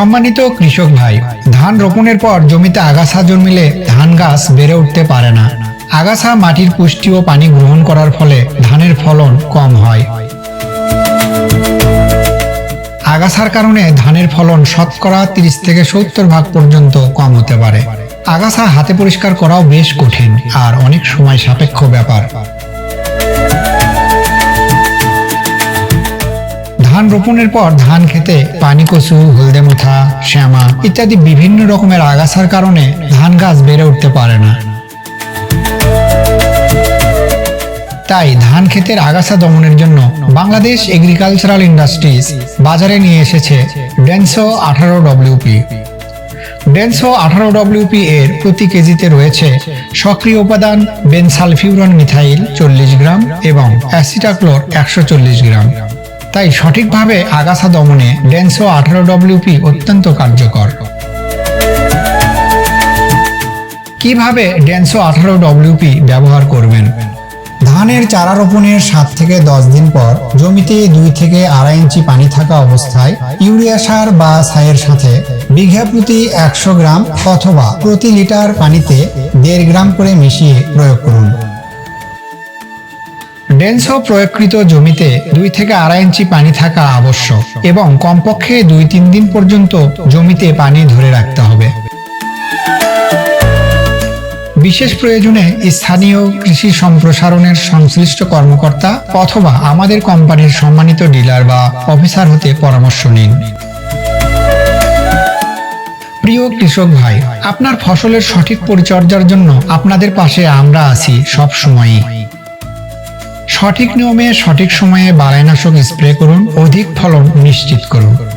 সম্মানিত কৃষক ভাই, ধান রোপণের পর জমিতে আগাছা জন্মিলে ধান গাছ বেড়ে উঠতে পারে না। আগাছা মাটির পুষ্টি ও পানি গ্রহণ করার ফলে ধানের ফলন কম হয়। আগাছার কারণে ধানের ফলন শতকরা তিরিশ থেকে সত্তর ভাগ পর্যন্ত কম হতে পারে। আগাছা হাতে পরিষ্কার করাও বেশ কঠিন আর অনেক সময় সাপেক্ষ ব্যাপার। ধান রোপণের পর ধান খেতে পানি, কচু, হলদে মুথা, শ্যামা ইত্যাদি বিভিন্ন রকমের আগাছার কারণে ধান গাছ বেড়ে উঠতে পারে না। তাই ধান ক্ষেতের আগাছা দমনের জন্য বাংলাদেশ এগ্রিকালচারাল ইন্ডাস্ট্রিজ বাজারে নিয়ে এসেছে ডেনসো আঠারো ডব্লিউপি ডেনসো আঠারো ডব্লিউপি এর প্রতি কেজিতে রয়েছে সক্রিয় উপাদান বেনসালফিউরন মিথাইল চল্লিশ গ্রাম এবং অ্যাসিটাক্লোর একশো চল্লিশ গ্রাম। তাই সঠিকভাবে আগাছা দমনে ডেনসো আঠারো ডব্লিউপি অত্যন্ত কার্যকর। কীভাবে ডেনসো আঠারো ডব্লিউপি ব্যবহার করবেন? ধানের চারা রোপণের সাত থেকে দশ দিন পর জমিতে দুই থেকে আড়াই ইঞ্চি পানি থাকা অবস্থায় ইউরিয়া সার বা ছাইয়ের সাথে বিঘা প্রতি একশো গ্রাম অথবা প্রতি লিটার পানিতে দেড় গ্রাম করে মিশিয়ে প্রয়োগ করুন। ডেন্সো প্রয়োগকৃত জমিতে দুই থেকে আড়াই ইঞ্চি পানি থাকা আবশ্যক এবং কমপক্ষে দুই তিন দিন পর্যন্ত জমিতে পানি ধরে রাখতে হবে। বিশেষ প্রয়োজনে স্থানীয় কৃষি সম্প্রসারণের সংশ্লিষ্ট কর্মকর্তা অথবা আমাদের কোম্পানির সম্মানিত ডিলার বা অফিসার হতে পরামর্শ নিন। প্রিয় কৃষক ভাই, আপনার ফসলের সঠিক পরিচর্যার জন্য আপনাদের পাশে আমরা আছি সব সময়ই সঠিক নিয়মে সঠিক সময়ে বালাইনাশক স্প্রে করুন অধিক ফলন নিশ্চিত করুন।